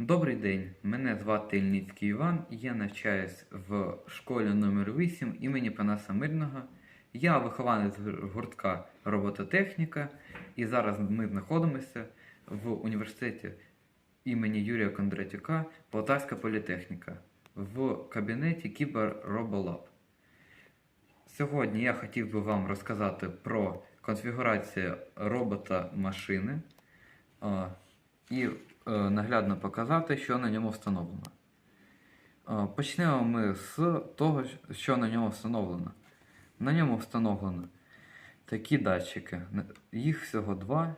Добрий день, мене звати Ільницький Іван, я навчаюсь в школі номер 8 імені Панаса Мирного. Я вихованець гуртка робототехніка, і зараз ми знаходимося в університеті імені Юрія Кондратюка Полтавська політехніка в кабінеті Кіберроболаб. Сьогодні я хотів би вам розказати про конфігурацію робота машини і наглядно показати, що на ньому встановлено. Почнемо ми з того, що на ньому встановлено. На ньому встановлено такі датчики. Їх всього два: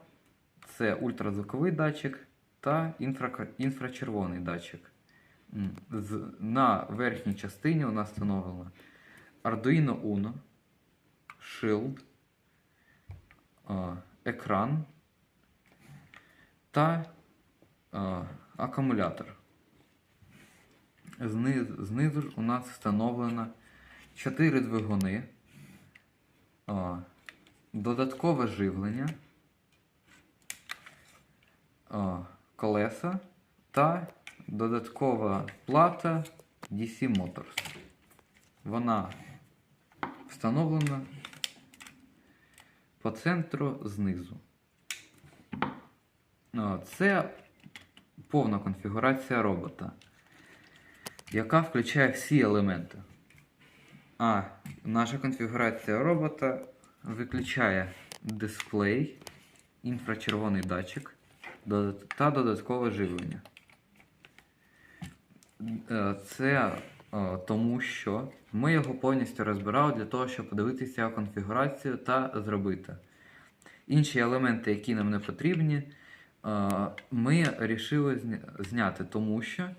це ультразвуковий датчик та інфра... інфрачервоний датчик. На верхній частині у нас встановлено Arduino Uno, Shield, екран та акумулятор. Знизу, у нас встановлено 4 двигуни, додаткове живлення, колеса та додаткова плата DC Motors. Вона встановлена по центру знизу. Це повна конфігурація робота, яка включає всі елементи. А наша конфігурація робота виключає дисплей, інфрачервоний датчик та додаткове живлення. Е, Це е, тому, що ми його повністю розбирали для того, щоб подивитися конфігурацію та зробити. Інші елементи, які нам не потрібні, ми вирішили зняти, тому що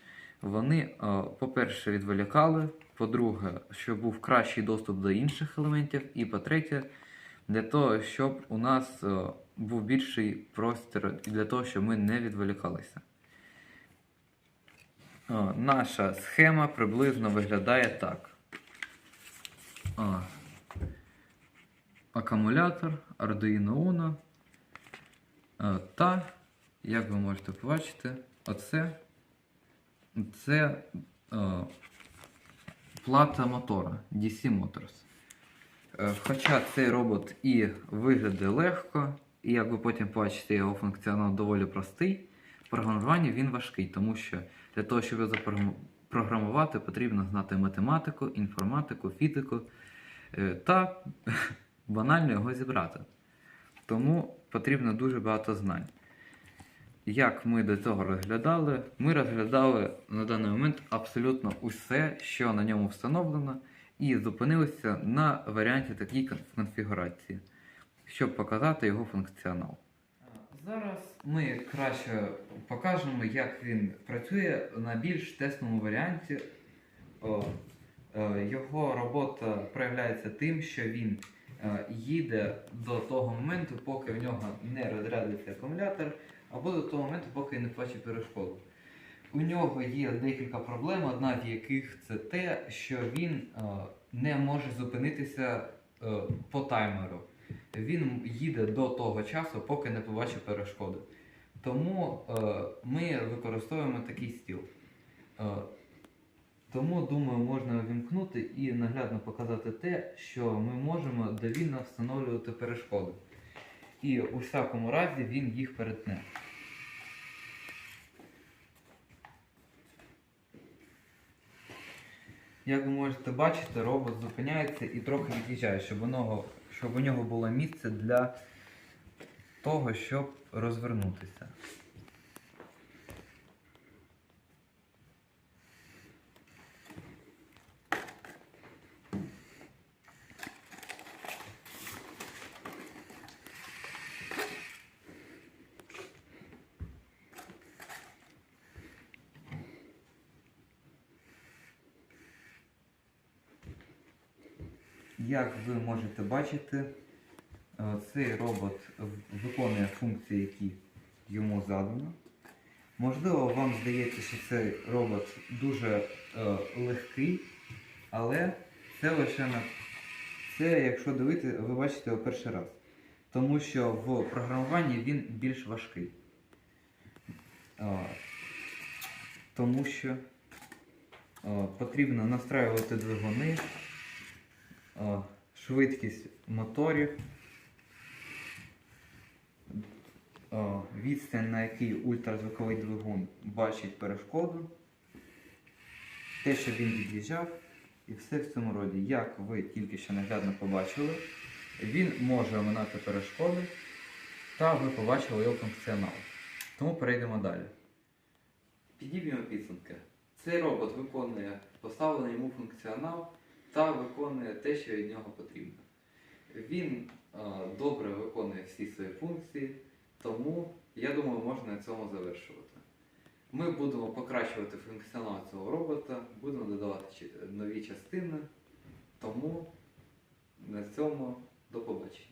вони, е, по-перше, відволікали, по-друге, щоб був кращий доступ до інших елементів, і по-третє, для того, щоб у нас е, був більший простір для того, щоб ми не відволікалися. Наша схема приблизно виглядає так. Акумулятор, Arduino Uno. Та, як ви можете побачити, оце це о, плата мотора DC Motors. Е, Хоча цей робот і виглядає легко, і як ви потім побачите, його функціонал доволі простий. В програмуванні він важкий, тому що для того, щоб його запрограмувати, потрібно знати математику, інформатику, фізику е, та банально його зібрати. Тому потрібно дуже багато знань. Як ми до цього розглядали? Ми розглядали на даний момент абсолютно усе, що на ньому встановлено, і зупинилися на варіанті такій конфігурації, щоб показати його функціонал. Зараз ми краще покажемо, як він працює на більш тесному варіанті. Е, Його робота проявляється тим, що він е, їде до того моменту, поки в нього не розрядиться акумулятор, або до того моменту, поки не плаче перешкоду. У нього є декілька проблем, одна з яких це те, що він е, не може зупинитися е, по таймеру. Він їде до того часу, поки не побачить перешкоди. Тому е, ми використовуємо такий стіл. Е, тому, думаю, можна вімкнути і наглядно показати те, що ми можемо довільно встановлювати перешкоди. І у всякому разі він їх перетне. Як ви можете бачити, робот зупиняється і трохи від'їжджає, щоб у нього, щоб у нього було місце для того, щоб розвернутися. Як ви можете бачити, е, цей робот виконує функції, які йому задано. Можливо, вам здається, що цей робот дуже е, легкий, але це лише на це, якщо дивити, ви бачите його перший раз. Тому що в програмуванні він більш важкий. Е, тому що е, потрібно настраювати двигуни, швидкість моторів, відстань, на який ультразвуковий двигун бачить перешкоду, те, що він від'їжджав, і все в цьому роді. Як ви тільки що наглядно побачили, він може оминати перешкоди, та ви побачили його функціонал. Тому перейдемо далі. Підіб'ємо підсумки. Цей робот виконує поставлений йому функціонал та виконує те, що від нього потрібно. Він е, добре виконує всі свої функції, тому я думаю, можна на цьому завершувати. Ми будемо покращувати функціонал цього робота, будемо додавати нові частини, тому на цьому до побачення.